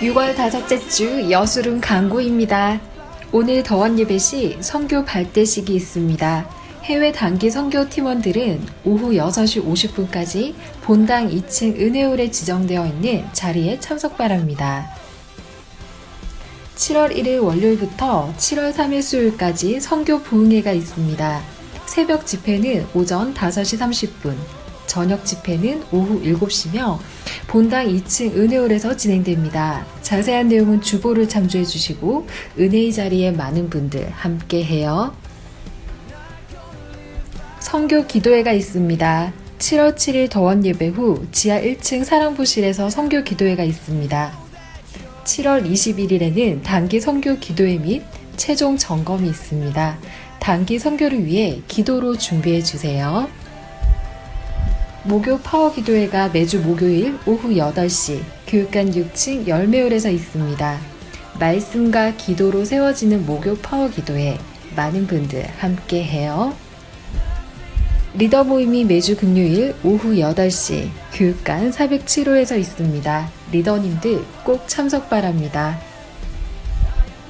6월 다섯째 주 여수름 강구입니다. 오늘 더원 예배 시 선교 발대식이 있습니다. 해외 단기 선교 팀원들은 오후 6시 50분까지 본당 2층 은혜홀에 지정되어 있는 자리에 참석 바랍니다. 7월 1일 월요일부터 7월 3일 수요일까지 선교 부흥회가 있습니다. 새벽 집회는 오전 5시 30분, 저녁 집회는 오후 7시며 본당 2층 은혜홀에서 진행됩니다. 자세한 내용은 주보를 참조해 주시고 은혜의 자리에 많은 분들 함께 해요. 성교 기도회가 있습니다. 7월 7일 더원 예배 후 지하 1층 사랑부실에서 성교 기도회가 있습니다. 7월 21일에는 단기 선교 기도회 및 최종 점검이 있습니다. 단기 선교를 위해 기도로 준비해 주세요. 목요 파워 기도회가 매주 목요일 오후 8시 교육관 6층 열매홀에서 있습니다. 말씀과 기도로 세워지는 목요 파워 기도회 많은 분들 함께 해요. 리더 모임이 매주 금요일 오후 8시 교육관 407호에서 있습니다. 리더님들 꼭 참석 바랍니다.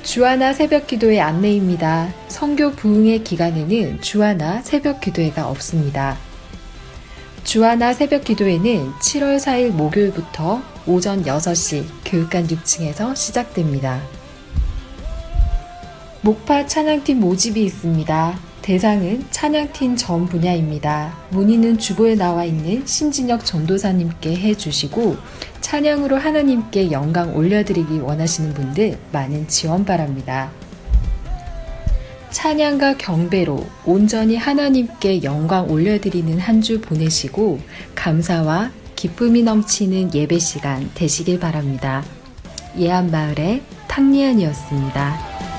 주하나 새벽 기도회 안내입니다. 성교 부흥의 기간에는 주하나 새벽 기도회가 없습니다. 주하나 새벽 기도회는 7월 4일 목요일부터 오전 6시 교육관 6층에서 시작됩니다. 목파 찬양팀 모집이 있습니다. 대상은 찬양팀 전 분야입니다. 문의는 주보에 나와 있는 신진혁 전도사님께 해주시고 찬양으로 하나님께 영광 올려드리기 원하시는 분들 많은 지원 바랍니다. 찬양과 경배로 온전히 하나님께 영광 올려드리는 한 주 보내시고 감사와 기쁨이 넘치는 예배 시간 되시길 바랍니다. 예안마을의 탕리안이었습니다.